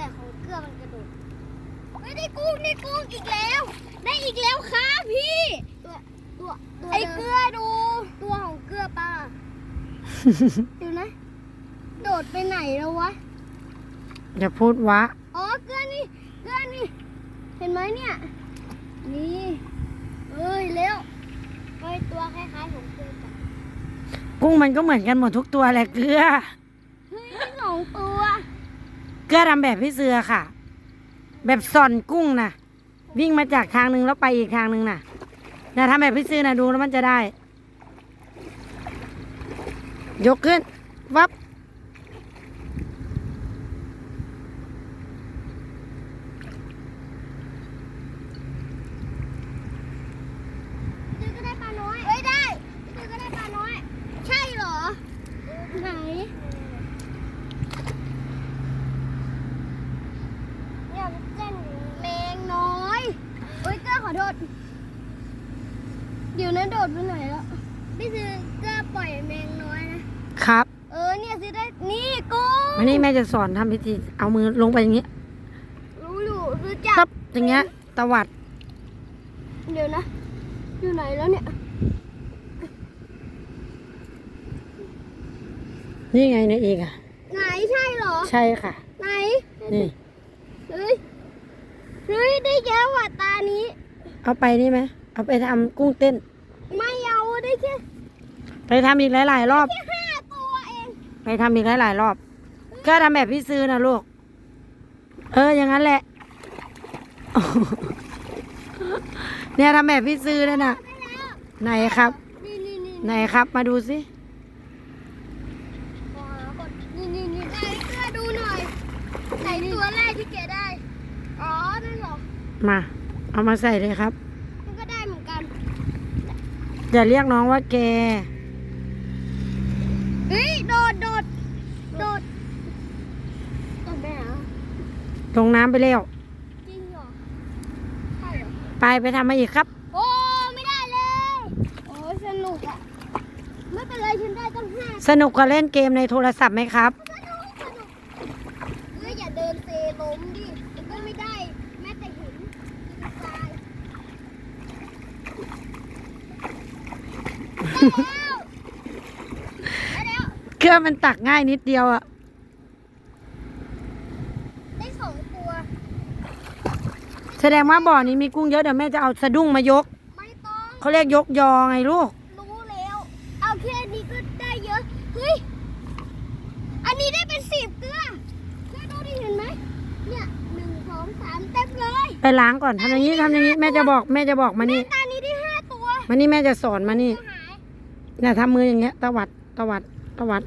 แต่ของเกลือมันกระโดดไม่ได้กุ้งได้กุ้งอีกแล้ว ได้อีกแล้วครับพี่ ตัวตัวไอเกลือดู ตัวของเกลือป่ะเดี๋ยวนะ โดดไปไหนแล้ววะ อย่าพูดวะ อ๋อเกลือนี่เกลือนี่ เห็นไหมเนี่ย นี่เอ้ยเร็วเอ้ยตัวคล้ายๆของเกลือจ้ะกุ้งมันก็เหมือนกันหมดทุกตัวแหละเกลือ เฮ้ยมีสองตัว เกลือทำแบบพี่เสือค่ะ แบบส่อนกุ้งนะวิ่งมาจากทางหนึ่งแล้วไปอีกทางหนึ่งน่ะนะทำแบบพี่เสือนะดูแล้วมันจะได้ ยกขึ้น วับ พี่ก็ได้ปลาน้อย เอ้ยได้พี่ก็ได้ปลาน้อย ใช่เหรอ ไหน เนี่ยมันเส้นแมงน้อยเอ้ยเก้าขอโทษเดี๋ยวนั้นโดดไปไหนแล้วพี่ซื้อเก้าปล่อยแมงน้อยนะ ครับ เออเนี่ยซื้อได้ นี่กุ้งวันนี้แม่จะสอนทำพิธี เอามือลงไปอย่างนี้รู้อยู่รู้จักปั๊บอย่างเงี้ย ตวัด เดี๋ยวนะ อยู่ไหนแล้วเนี่ย นี่ไงเนี่ยอีกอะ ไหนใช่เหรอ ใช่ค่ะ ไหน นี่ เฮ้ย เฮ้ย ได้เยอะว่ะตานี้ เอาไปนี่ไหมเอาไปทำกุ้งเต้น ไม่เอาได้แค่ไปทำอีกหลายๆรอบ แค่ห้าตัวเองไปทำอีกหลายๆรอบ ก็ทำแบบพี่ซื้อนะลูก เอออย่างนั้นแหละ เนี่ยทำแบบพี่ซื้อนั่นน่ะได้แล้วไหนครับ นี่นี่นี่ไหนครับ มาดูสิขวากดนี่นี่นี่ไหนเสื้อดูหน่อยไหนตัวแรกที่แกได้ อ๋อนั่นเหรอ มา เอามาใส่เลยครับมันก็ได้เหมือนกันอย่าเรียกน้องว่าแกเฮ้ยโดดโดดโดดโดดไปไหนอะลงน้ำไปแล้ว จริงเหรอใช่เหรอไปไปทำมาอีกครับ โอ้ไม่ได้เลยโอ้ยสนุกอะไม่เป็นไรฉันได้ตั้งห้าสนุกกว่าเล่นเกมในโทรศัพท์ไหมครับ สนุกสนุกเฮ้ยอย่าเดินเซล้มดิมันก็ไม่ได้แม้แต่หินทรายได้แล้วได้แล้ว เครื่องมันตักง่ายนิดเดียวอะได้สองตัว แสดงว่าบ่อนี้มีกุ้งเยอะเดี๋ยวแม่จะเอาสะดุ้งมายก ไม่ต้อง เขาเรียกยกยอไงลูก รู้แล้ว เอาแค่นี้ก็ได้เยอะ เฮ้ย อันนี้ได้เป็นสิบเกลือเกลือดูดิเห็นไหม เนี่ยหนึ่งสองสามเต็มเลยไปล้างก่อนทำอย่างนี้ทำอย่างนี้แม่จะบอกแม่จะบอกมานี่ ตานี้ได้ห้าตัว มานี่แม่จะสอนมานี่ หาย เนี่ยทำมืออย่างเงี้ยตวัดตวัดตวัด